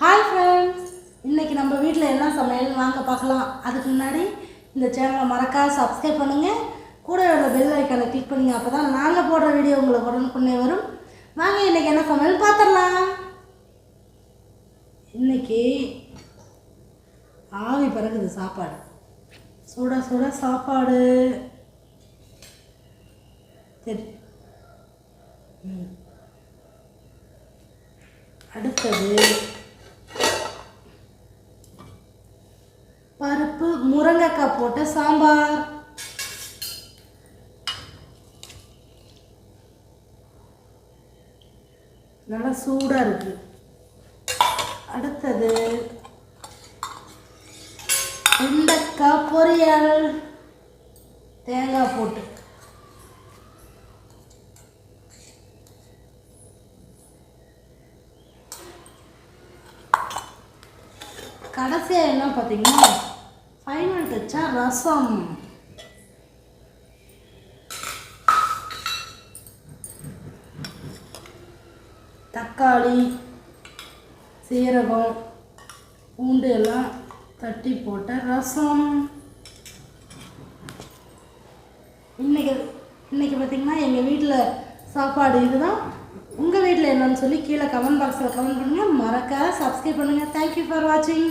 Hi friends இன்றைக்கி நம்ம வீட்டில் என்ன சமையல்? வாங்க பார்க்கலாம். அதுக்கு முன்னாடி இந்த சேனலை மறக்காத சப்ஸ்கிரைப் பண்ணுங்கள் கூட உள்ள பெல் ஐக்கானை கிளிக் பண்ணுங்கள் அப்போ தான் நாங்கள் போடுற வீடியோ உங்களுக்கு உடனுக்குன்னே வரும். வாங்க இன்றைக்கி என்ன சமையல் பார்த்துடலாம். இன்றைக்கி ஆவி பிறகுது சாப்பாடு. சுட சுட சாப்பாடு. சரி. ம். அடுத்தது பருப்பு முருங்கைக்காய் போட்ட சாம்பார். நல்லா சூடாக இருக்கு. அடுத்தது வெண்டைக்காய் பொரியல். தேங்காய் போட்டு. கடைசியாக என்ன பார்த்தீங்கன்னா வச்சா ரசம். தக்காளி சீரகம் பூண்டு எல்லாம் தட்டி போட்ட ரசம். இன்னைக்கு இன்னைக்கு பார்த்தீங்கன்னா எங்கள் வீட்டில் சாப்பாடு இதுதான். உங்கள் வீட்டில் என்னன்னு சொல்லி கீழே கமெண்ட் பாக்ஸில் கமெண்ட் பண்ணுங்கள் மறக்காத சப்ஸ்கிரைப் பண்ணுங்கள் தேங்க்யூ ஃபார் வாட்சிங்